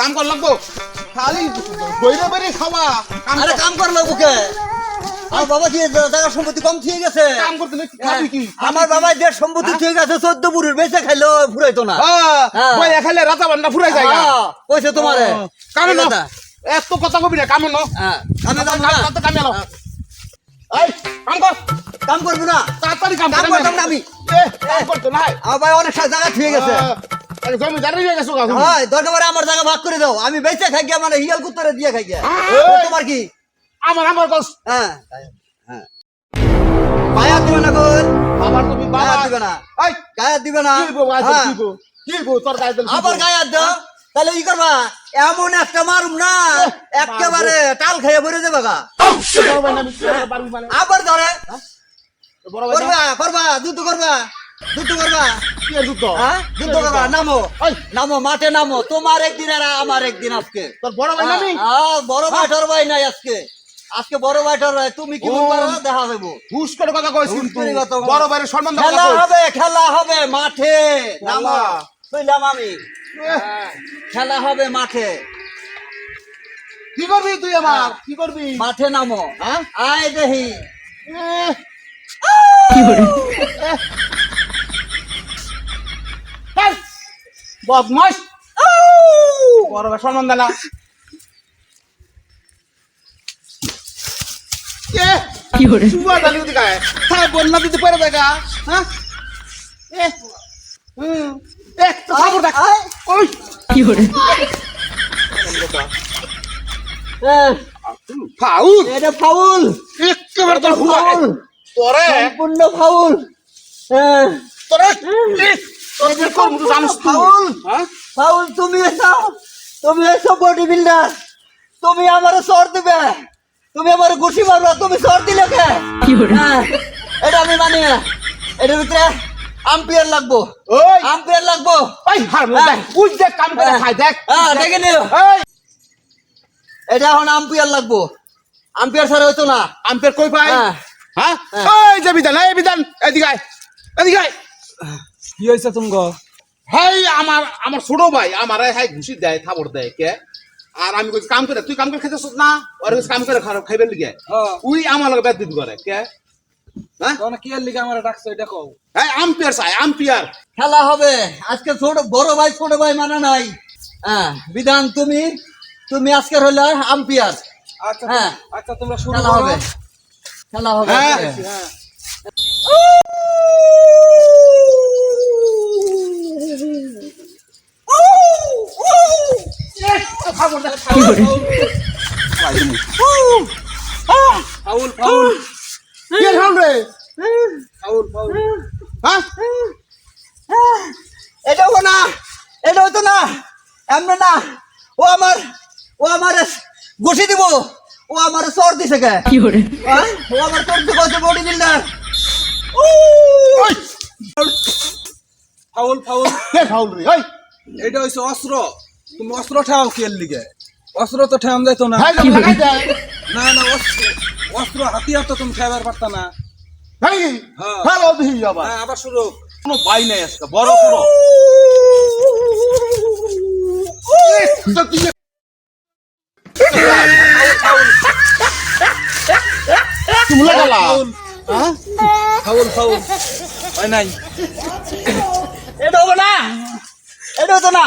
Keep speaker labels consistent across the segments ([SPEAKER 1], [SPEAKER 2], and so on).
[SPEAKER 1] কাম কর লাগবো? খালি বইরে বেরে খাওয়া
[SPEAKER 2] আরে। কাম কর লাগবো কে? আমার বাবা জায়গা সম্পত্তি কম গেছে।
[SPEAKER 1] কাম করতে খাবি কি?
[SPEAKER 2] আমার বাবা যে সম্পত্তি ঠিক আছে চোদ্দ বুড়ির বেঁচে খাইলো ফুরাইতো না।
[SPEAKER 1] হ্যাঁ
[SPEAKER 2] হ্যাঁ।
[SPEAKER 1] বই এখানে রাতা ফুরাই যায়
[SPEAKER 2] হ্যাঁ, কইছে তোমারে।
[SPEAKER 1] কামে ন। এত কথা কবি না কামে ন।
[SPEAKER 2] হ্যাঁ, কামে
[SPEAKER 1] কাম
[SPEAKER 2] না।
[SPEAKER 1] কামে এই কাম কর।
[SPEAKER 2] কাম করব না।
[SPEAKER 1] তাড়াতাড়ি কাম
[SPEAKER 2] কাম
[SPEAKER 1] করে
[SPEAKER 2] করতাম না আমি।
[SPEAKER 1] কাম করতে নাই।
[SPEAKER 2] আমার ভাই অনেক জায়গা ঠিক গেছে। দরকার আমার জায়গা ভাগ করে দাও। আমি বেঁচে খাই গিয়া মানে হিয়াল কুত্তরে দিয়ে খাই গিয়া তোমার কি?
[SPEAKER 1] আমার আমার কস
[SPEAKER 2] হ্যাঁ হ্যাঁ। পায়া দিবে না
[SPEAKER 1] তুমি
[SPEAKER 2] দিবে না।
[SPEAKER 1] এই
[SPEAKER 2] গায়ে দিবে না।
[SPEAKER 1] কি গো
[SPEAKER 2] হ্যাঁ।
[SPEAKER 1] কি গো? কি গো তোর গায়ে দিল
[SPEAKER 2] আবার গায়ে দাও? তাহলে ই করবা এমন একটা মারুম না একেবারে টাল খাইয়ে ভরে দেবে গা। আবার ধরে। করবা করবা দুধ করবা। যুদ্ধ করবা?
[SPEAKER 1] যুদ্ধ
[SPEAKER 2] হ্যাঁ? যুদ্ধ করবা? নামো। নামো মাঠে নামো। তোমার একদিন আর আমার একদিন আজকে।
[SPEAKER 1] তোর বড় ভাই না আমি
[SPEAKER 2] হ্যাঁ, বড় ভাই নাই আজকে। আজকে বড় ভাইটার তুমি কি পারো দেখা দেবো
[SPEAKER 1] হুশ করে কথা কইছিস
[SPEAKER 2] হুশ করে কথা কই।
[SPEAKER 1] বড় ভাইয়ের সম্মান দাও
[SPEAKER 2] খেলা হবে খেলা হবে মাঠে। নামো।
[SPEAKER 1] খেলা।
[SPEAKER 2] বুঝলাম আমি। খেলা হবে মাঠে।
[SPEAKER 1] কি করবি তুই আমার? কি করবি?
[SPEAKER 2] মাঠে নামো।
[SPEAKER 1] হ্যাঁ?
[SPEAKER 2] আয় দেহি।
[SPEAKER 1] বদমাস। বড় সম্মান দে না। কি করে? সুবা ডালি উদি গায় হ্যাঁ বন্যা দিতে পারে দেখা হ্যাঁ? এ হুম। এ তো খবর দেখ। ওই।
[SPEAKER 2] এ,
[SPEAKER 1] ফাউল?
[SPEAKER 2] এটা ফাউল।
[SPEAKER 1] একেবারে তোর
[SPEAKER 2] ফাউল।
[SPEAKER 1] তোরে?
[SPEAKER 2] সম্পূর্ণ ফাউল। এ,
[SPEAKER 1] তোরে?
[SPEAKER 2] ফাউল।
[SPEAKER 1] হ্যাঁ?
[SPEAKER 2] তুমি এসো। তুমি এসো বডি বিল্ডার তুমি আমার সর দিবে। তুমি আমার ঘুষি মারবা। তুমি সর দিলে কে? হ্যাঁ, এটা আমি মানি না। এটার ভিতরে আম্পিয়ার লাগবো।
[SPEAKER 1] ওই।
[SPEAKER 2] আম্পিয়ার লাগবো।
[SPEAKER 1] ওই হার দেখ। কাম করে খাই দেখ।
[SPEAKER 2] হ্যাঁ দেখে নিও। এটা এখন আম্পিয়ার লাগবো। আম্পিয়ার ছাড়া হইতো না।
[SPEAKER 1] আম্পের কই পাই
[SPEAKER 2] হ্যাঁ।
[SPEAKER 1] হ্যাঁ?
[SPEAKER 2] হ্যাঁ।
[SPEAKER 1] এই যে বিধান এই বিধান। এদিকে আয়। এদিকে আয়।
[SPEAKER 3] কি হয়েছে তুমি
[SPEAKER 1] হাই আমার আমার ছোট ভাই আমার হাই ঘুষি দেয় থাবর দেয় কে? আর আমি কইছি কাম করে তুই কাম করে খাইতেছ না? কাছে কাম করে খারাপ খাইবার লিগে।
[SPEAKER 3] হ্যাঁ
[SPEAKER 1] উই আমার লগে বেদ করে কে? হ্যাঁ?
[SPEAKER 3] কি এর লিগে আমার ডাকছো এটা কও।
[SPEAKER 1] এই আম্পিয়ার চাই আম্পিয়ার।
[SPEAKER 2] খেলা হবে। আজকে ছোট বড় ভাই ছোট ভাই মানে নাই। হ্যাঁ বিধান তুমি তুমি আজকে হইলে আম্পিয়ার।
[SPEAKER 3] আচ্ছা
[SPEAKER 2] হ্যাঁ।
[SPEAKER 3] আচ্ছা তোমরা শুরু
[SPEAKER 2] খেলা হবে। খেলা হবে
[SPEAKER 1] হ্যাঁ।
[SPEAKER 2] আজকে।
[SPEAKER 3] হ্যাঁ ফাউল ফাউল
[SPEAKER 1] কি রে
[SPEAKER 3] ফাউল ফাউল
[SPEAKER 1] হ্যাঁ
[SPEAKER 2] না এটা হতো না এমন না ও আমার ও আমার ঘুষি দিব ও আমার সর দিছে কে হ্যাঁ? ও আমার তোর দিকে হচ্ছে বডি বিল্ডার
[SPEAKER 3] ফাউল ফাউল
[SPEAKER 1] কে খাউল রে ওই
[SPEAKER 3] এটা হইছে অস্ত্র তুমি অস্ত্র ঠাও এর লিগে অস্ত্র তো ঠাম যাইতো না না না অস্ত্র অস্ত্র হাতিয়ার তো তুমি খাইবার পারতা না হ্যাঁ। হ্যাঁ আবার শুরু
[SPEAKER 1] কোনো বাই নাই আজকে বড় বড় তো তুই তুমি লাগালা
[SPEAKER 3] ফাউল
[SPEAKER 1] হ্যাঁ
[SPEAKER 3] নাই
[SPEAKER 2] এটা হব না এটা হতো না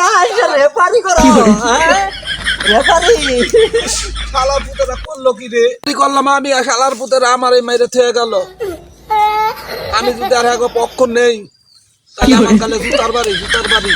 [SPEAKER 2] না রেফারি করো। হ্যাঁ? রেফারি
[SPEAKER 3] শালার পুতেরা করল কি রে? কি করলাম আমি? আর শালার পুতেরা আমার এই মেরে থেকে গেল। আমি যদি আর এক পক্ষ নেই তাহলে আমার কালে জুতার বাড়ি জুতার বাড়ি।